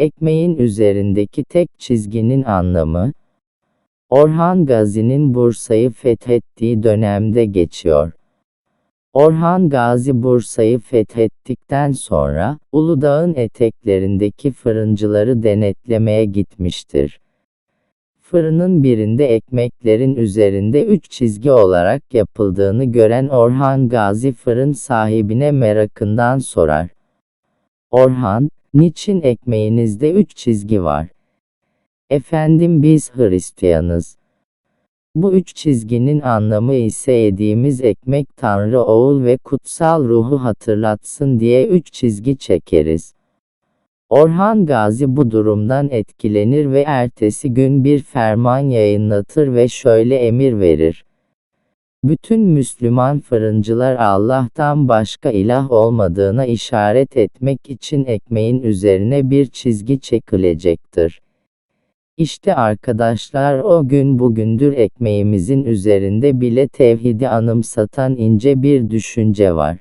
Ekmeğin üzerindeki tek çizginin anlamı, Orhan Gazi'nin Bursa'yı fethettiği dönemde geçiyor. Orhan Gazi Bursa'yı fethettikten sonra, Uludağ'ın eteklerindeki fırıncıları denetlemeye gitmiştir. Fırının birinde ekmeklerin üzerinde üç çizgi olarak yapıldığını gören Orhan Gazi fırın sahibine merakından sorar. Orhan, niçin ekmeğinizde üç çizgi var? Efendim biz Hristiyanız. Bu üç çizginin anlamı ise yediğimiz ekmek Tanrı Oğul ve Kutsal Ruhu hatırlatsın diye üç çizgi çekeriz. Orhan Gazi bu durumdan etkilenir ve ertesi gün bir ferman yayınlatır ve şöyle emir verir. Bütün Müslüman fırıncılar Allah'tan başka ilah olmadığına işaret etmek için ekmeğin üzerine bir çizgi çekilecektir. İşte arkadaşlar o gün bugündür ekmeğimizin üzerinde bile tevhidi anımsatan ince bir düşünce var.